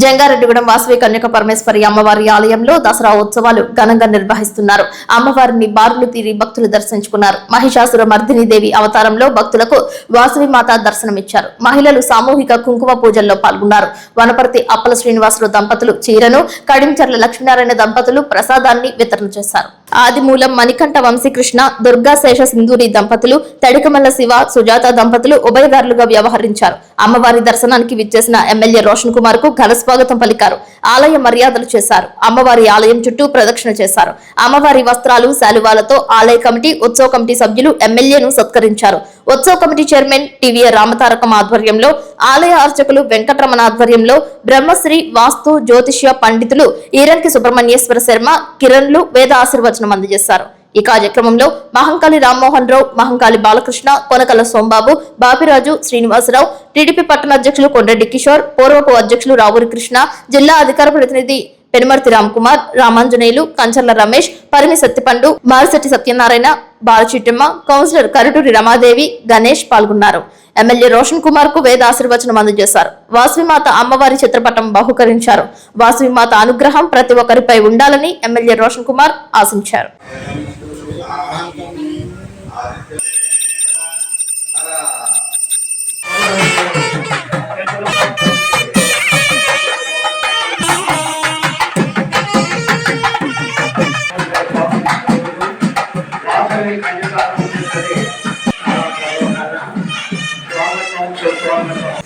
జంగారెడ్డిగూడెం వాసవి కన్యక పరమేశ్వరి అమ్మవారి ఆలయంలో దసరా ఉత్సవాలు ఘనంగా నిర్వహిస్తున్నారు. అమ్మవారిని బారులు తీరి భక్తులు దర్శించుకున్నారు. మహిషాసుర మర్దిని దేవి అవతారంలో భక్తులకు వాసవి మాత దర్శనమిచ్చారు. మహిళలు సామూహిక కుంకుమ పూజల్లో పాల్గొన్నారు. వనపర్తి అప్పల శ్రీనివాసులు దంపతులు చీరను కడించర్ల లక్ష్మీనారాయణ దంపతులు ప్రసాదాన్ని వితరణ చేశారు. ఆదిమూలం మణికంఠ వంశీకృష్ణ దుర్గా శేష సింధూరి దంపతులు తడికమల్ల శివ సుజాత దంపతులు ఉభయదారులుగా వ్యవహరించారు. అమ్మవారి దర్శనానికి విచ్చేసిన ఎమ్మెల్యే రోషన్ కుమార్కు ఘన స్వాగతం పలికారు. ఆలయ మర్యాదలు చేశారు. అమ్మవారి ఆలయం చుట్టూ ప్రదక్షిణ చేశారు. అమ్మవారి వస్త్రాలు శాలువాలతో ఆలయ కమిటీ ఉత్సవ కమిటీ సభ్యులు ఎమ్మెల్యేను సత్కరించారు. ఉత్సవ కమిటీ చైర్మన్ టివిఆర్ రామతారకం ఆధ్వర్యంలో ఆలయ అర్చకులు వెంకటరమణ ఆధ్వర్యంలో బ్రహ్మశ్రీ వాస్తు జ్యోతిష్య పండితులు ఈరంకి సుబ్రహ్మణ్యేశ్వర శర్మ కిరణ్లు వేద ఆశీర్వచనం అందజేశారు ఈ కార్యక్రమంలో మహంకాళి రామ్మోహన్ రావు మహంకాళి బాలకృష్ణ కొనకల సోంబాబు బాపిరాజు శ్రీనివాసరావు టీడీపీ పట్టణ అధ్యక్షులు కొండ్రెడ్డి కిషోర్ పూర్వపు అధ్యక్షులు రావూరి కృష్ణ జిల్లా అధికార ప్రతినిధి పెనుమర్తి రామ్కుమార్ రామాంజనేయులు కంచర్ల రమేష్ పరిమి సత్తిపండు మారిశెట్టి సత్యనారాయణ బాలచిట్టమ్మ కౌన్సిలర్ కరుటూరి రమాదేవి గణేష్ పాల్గొన్నారు. ఎమ్మెల్యే రోషన్ కుమార్కు వేద ఆశీర్వచనం అందజేశారు. వాసవిమాత అమ్మవారి చిత్రపటం బహుకరించారు. వాసవిమాత అనుగ్రహం ప్రతి ఒక్కరిపై ఉండాలని ఎమ్మెల్యే రోషన్ కుమార్ ఆశించారు. స్వాగతం